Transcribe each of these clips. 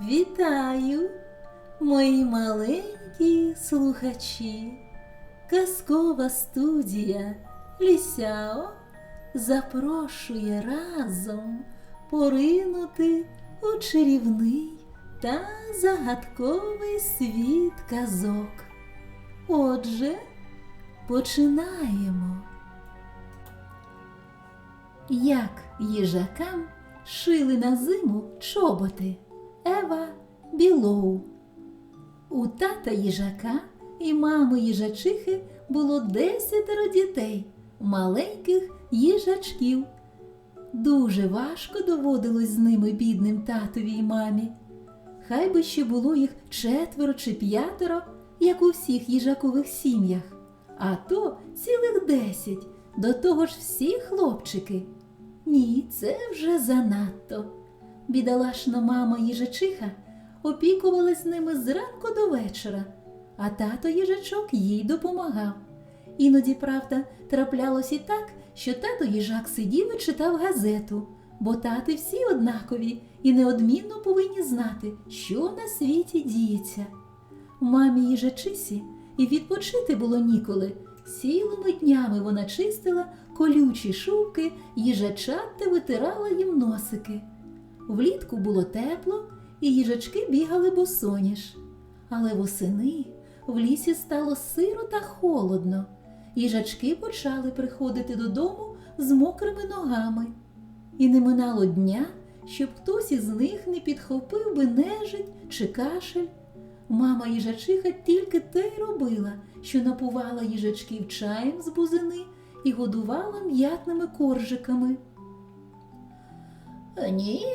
Вітаю, мої маленькі слухачі. Казкова студія Лісяо запрошує разом поринути у чарівний та загадковий світ казок. Отже, починаємо. Як їжакам шили на зиму чоботи Ева Білоу. У тата їжака і мами їжачихи було десятеро дітей, маленьких їжачків. Дуже важко доводилось з ними бідним татові й мамі. Хай би ще було їх четверо чи п'ятеро, як у всіх їжакових сім'ях, а то цілих десять, до того ж всі хлопчики. Ні, це вже занадто. Бідолашна мама їжачиха опікувалась ними зранку до вечора, а тато їжачок їй допомагав. Іноді, правда, траплялось і так, що тато їжак сидів і читав газету, бо тати всі однакові і неодмінно повинні знати, що на світі діється. Мамі їжачисі і відпочити було ніколи. Цілими днями вона чистила колючі шубки, їжачат та витирала їм носики. Влітку було тепло, і їжачки бігали босоніж. Але восени в лісі стало сиро та холодно. Їжачки почали приходити додому з мокрими ногами. І не минало дня, щоб хтось із них не підхопив би нежить чи кашель. Мама їжачиха тільки те й робила, що напувала їжачків чаєм з бузини і годувала м'ятними коржиками. Ні,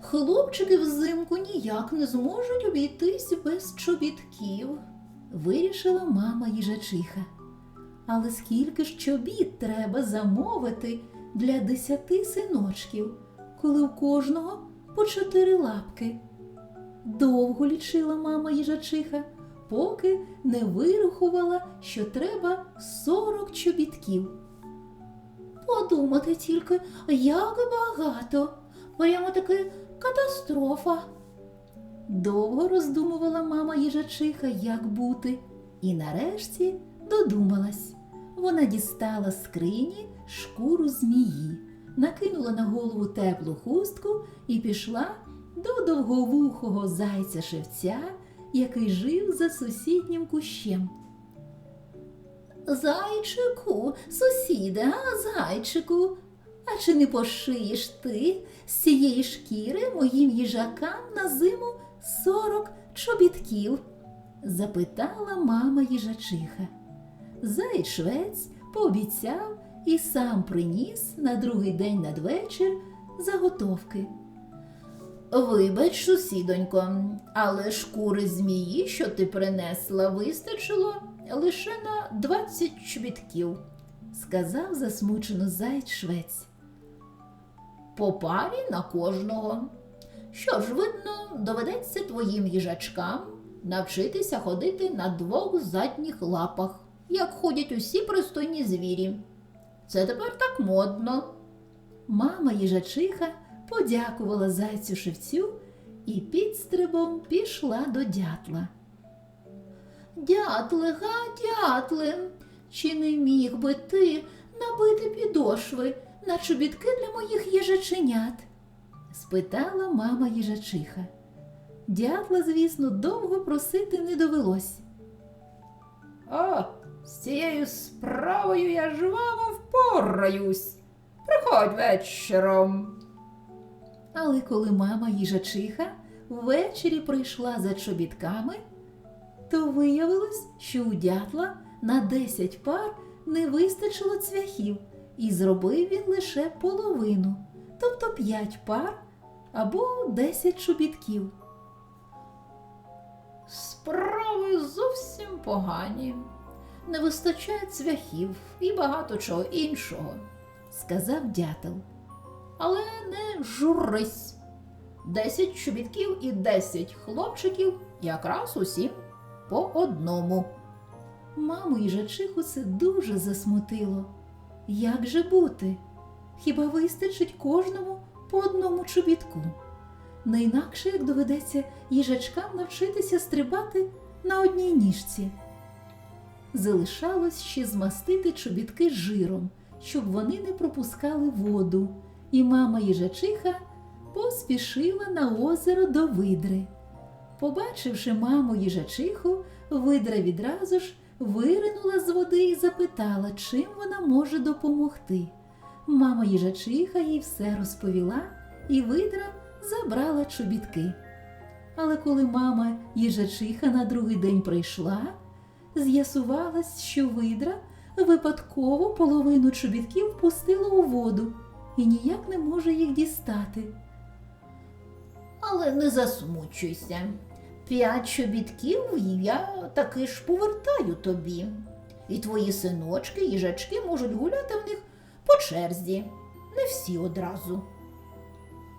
хлопчики взимку ніяк не зможуть обійтись без чобітків, вирішила мама їжачиха. Але скільки ж чобіт треба замовити для десяти синочків, коли у кожного по чотири лапки? Довго лічила мама їжачиха, поки не вирахувала, що треба сорок чобітків. Подумати тільки, як багато, прямо таки катастрофа. Довго роздумувала мама їжачиха, як бути, і нарешті додумалась. Вона дістала з скрині шкуру змії, накинула на голову теплу хустку і пішла до довговухого зайця шевця, який жив за сусіднім кущем. Зайчику, сусіде, а зайчику, а чи не пошиєш ти з цієї шкіри моїм їжакам на зиму сорок чобітків? запитала мама їжачиха. Заєць швець пообіцяв і сам приніс на другий день надвечір заготовки. Вибач, сусідонько, але шкури змії, що ти принесла, вистачило лише на двадцять чобітків, сказав засмучено заєць швець. По парі на кожного. Що ж, видно, доведеться твоїм їжачкам навчитися ходити на двох задніх лапах, як ходять усі пристойні звірі. Це тепер так модно. Мама їжачиха подякувала зайцю шевцю і підстрибом пішла до дятла. Дятле, га, дятле, чи не міг би ти набити підошви на чобітки для моїх їжаченят? спитала мама їжачиха. Дятла, звісно, довго просити не довелось. О, з цією справою я жваво впораюсь. Приходь вечором. Але коли мама їжачиха ввечері прийшла за чобітками, то виявилось, що у дятла на 10 пар не вистачило цвяхів, і зробив він лише половину, тобто 5 пар або 10 чобітків. Справи зовсім погані. Не вистачає цвяхів і багато чого іншого. Сказав дятел. Але не журись. Десять чобітків і десять хлопчиків якраз усім по одному. Маму їжачиху це дуже засмутило. Як же бути? Хіба вистачить кожному по одному чобітку? не інакше як доведеться їжачкам навчитися стрибати на одній ніжці. Залишалось ще змастити чобітки жиром, щоб вони не пропускали воду, і мама їжачиха поспішила на озеро до видри. Побачивши маму їжачиху, видра відразу ж виринула з води і запитала, чим вона може допомогти. Мама їжачиха їй все розповіла, і видра забрала чобітки. Але коли мама їжачиха на другий день прийшла, з'ясувалось, що видра випадково половину чобітків пустила у воду і ніяк не може їх дістати. Але не засмучуйся. П'ять чобітків я таки ж повертаю тобі. І твої синочки, їжачки можуть гуляти в них по черзі, не всі одразу.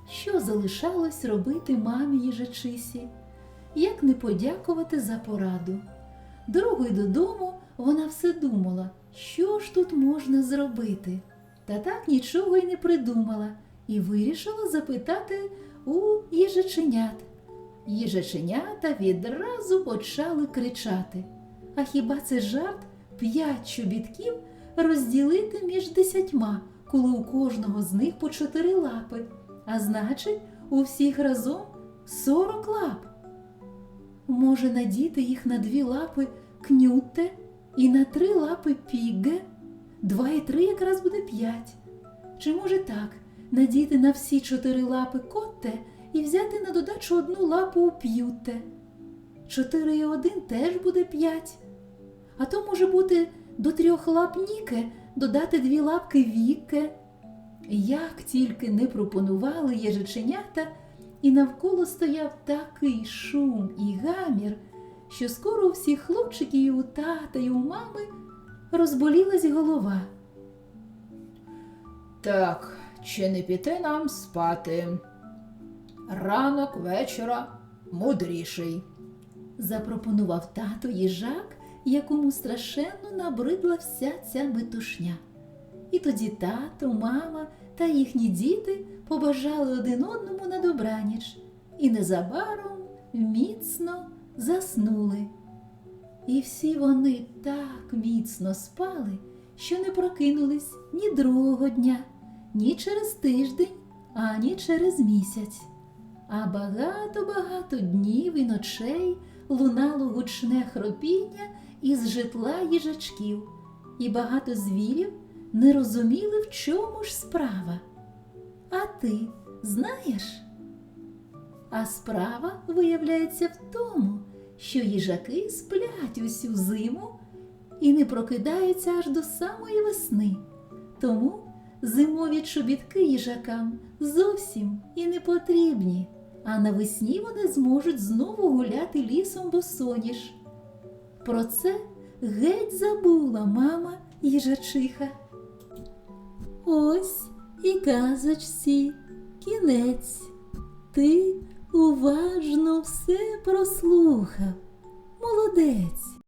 Що залишалось робити мамі їжачисі? Як не подякувати за пораду? Дорогою додому вона все думала, що ж тут можна зробити. Та так нічого й не придумала і вирішила запитати у їжаченят. Їжаченята відразу почали кричати. А хіба це жарт п'ять чобітків розділити між десятьма, коли у кожного з них по чотири лапи, а значить, у всіх разом сорок лап. Може надіти їх на дві лапи кнюте і на три лапи пігге? Два і три якраз буде п'ять. Чи може так надіти на всі чотири лапи котте і взяти на додачу одну лапу у п'юте? Чотири і один теж буде п'ять. А то може бути до трьох лап ніке додати дві лапки віке. Як тільки не пропонували їжаченята, і навколо стояв такий шум і гамір, що скоро у всіх хлопчиків і у тата, і у мами розболілась голова. Так, чи не піти нам спати? Ранок вечора мудріший. запропонував тато їжак, якому страшенно набридла вся ця метушня. І тоді тато, мама та їхні діти побажали один одному на добраніч і незабаром міцно заснули. І всі вони так міцно спали, що не прокинулись ні другого дня, ні через тиждень, ані через місяць. А багато-багато днів і ночей лунало гучне хропіння із житла їжачків, і багато звірів не розуміли, в чому ж справа. А ти знаєш? А справа виявляється в тому, що їжаки сплять усю зиму і не прокидаються аж до самої весни. Тому зимові чобітки їжакам зовсім і не потрібні, а навесні вони зможуть знову гуляти лісом босоніж. Про це геть забула мама їжачиха. Ось і казочці кінець. Ти уважно все прослухав. Молодець.